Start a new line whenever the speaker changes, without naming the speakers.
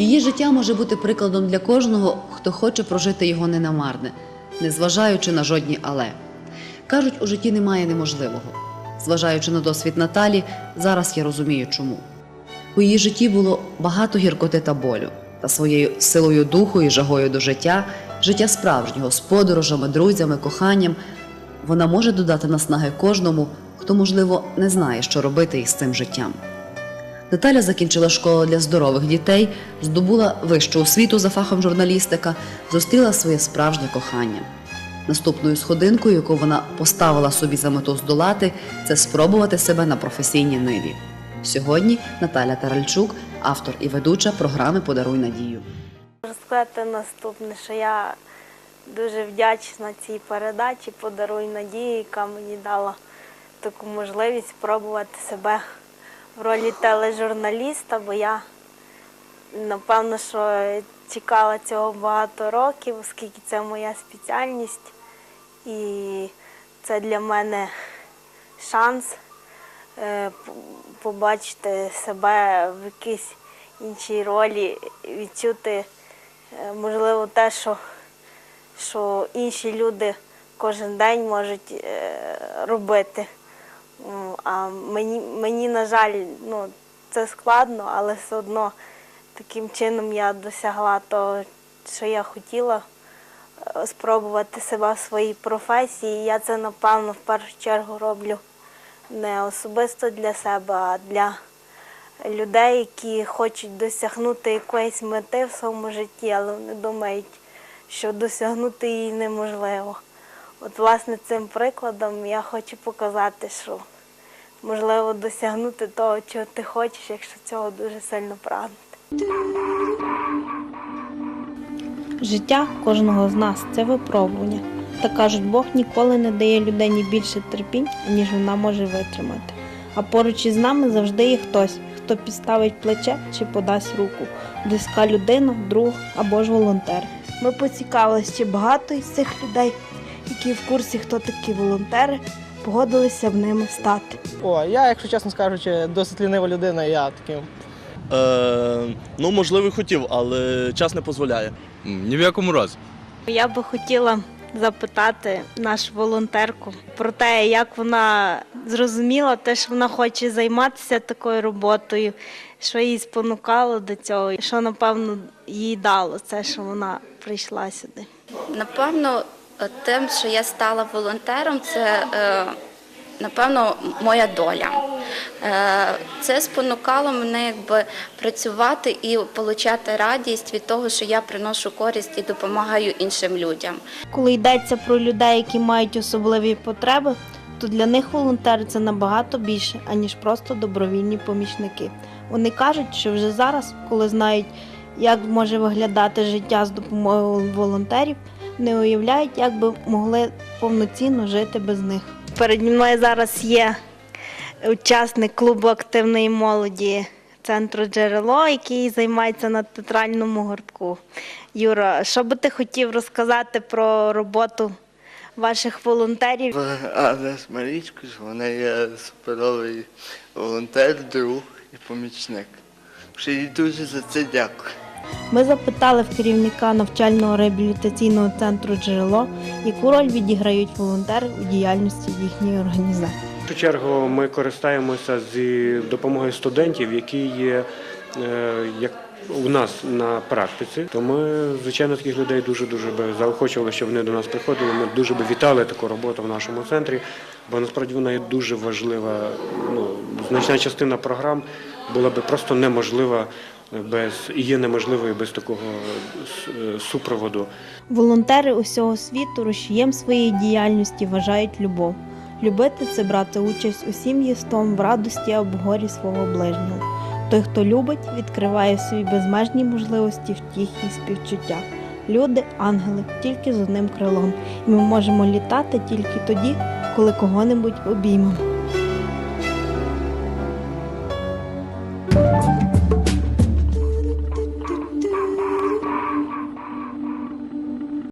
Її життя може бути прикладом для кожного, хто хоче прожити його ненамарне, незважаючи на жодні але. Кажуть, у житті немає неможливого. Зважаючи на досвід Наталі, зараз я розумію, чому. У її житті було багато гіркоти та болю, та своєю силою духу і жагою до життя, життя справжнього з подорожами, друзями, коханням, вона може додати наснаги кожному, хто, можливо, не знає, що робити із цим життям. Наталя закінчила школу для здорових дітей, здобула вищу освіту за фахом журналістика, зустріла своє справжнє кохання. Наступною сходинкою, яку вона поставила собі за мету здолати, це спробувати себе на професійній ниві. Сьогодні Наталя Таральчук, автор і ведуча програми Подаруй надію.
Можу сказати наступне, що я дуже вдячна цій передачі Подаруй надію, яка мені дала таку можливість спробувати себе в ролі тележурналіста, бо я напевно, що чекала цього багато років, оскільки це моя спеціальність. І це для мене шанс е, побачити себе в якійсь іншій ролі, відчути, е, можливо, те, що, що інші люди кожен день можуть е, робити. М, А мені, мені, на жаль, ну, це складно, але все одно таким чином я досягла того, що я хотіла е, спробувати себе в своїй професії. Я це, напевно, в першу чергу роблю не особисто для себе, а для людей, які хочуть досягнути якоїсь мети в своєму житті, але вони думають, що досягнути її неможливо. От, власне, цим прикладом я хочу показати, що можливо досягнути того, чого ти хочеш, якщо цього дуже сильно прагнути.
Життя кожного з нас це випробування. Та кажуть, Бог ніколи не дає людині більше терпінь, ніж вона може витримати. А поруч із нами завжди є хтось, хто підставить плече чи подасть руку, близька людина, друг або ж волонтер. Ми поцікавилися, чи багато із цих людей, які в курсі, хто такі волонтери, погодилися б ними стати.
О, я, якщо чесно скажучи, досить лінива людина, я таким.
Е, ну, можливо, хотів, але час не дозволяє.
Ні в якому разі.
Я би хотіла запитати нашу волонтерку про те, як вона зрозуміла те, що вона хоче займатися такою роботою, що її спонукало до цього, і що напевно їй дало це, що вона прийшла сюди.
Напевно, тим, що я стала волонтером, це е, напевно моя доля. Е, Це спонукало мене якби працювати і отримати радість від того, що я приношу користь і допомагаю іншим людям.
Коли йдеться про людей, які мають особливі потреби, то для них волонтери це набагато більше, аніж просто добровільні помічники. Вони кажуть, що вже зараз, коли знають, як може виглядати життя з допомогою волонтерів, не уявляють, як би могли повноцінно жити без них.
Переді мною зараз є учасник клубу активної молоді центру джерело, який займається на театральному гуртку. Юра, що би ти хотів розказати про роботу ваших волонтерів?
Адрес Марічку, вона є суперовий волонтер, друг і помічник. Що їй дуже за це дякую.
Ми запитали в керівника навчального реабілітаційного центру джерело, яку роль відіграють волонтери у діяльності їхньої організації.
В першу чергу ми користаємося з допомогою студентів, які є е, як у нас на практиці. То ми, звичайно, таких людей дуже дуже би заохочували, щоб вони до нас приходили. Ми дуже би вітали таку роботу в нашому центрі, бо насправді вона є дуже важлива. Ну, значна частина програм була би просто неможлива без і є неможливою без такого супроводу.
Волонтери усього світу рушієм своєї діяльності вважають любов. Любити це брати участь усім єством в радості або горі свого ближнього. Той, хто любить, відкриває в собі безмежні можливості втіхи і співчуття. Люди, ангели, тільки з одним крилом, і ми можемо літати тільки тоді, коли кого-небудь обіймемо.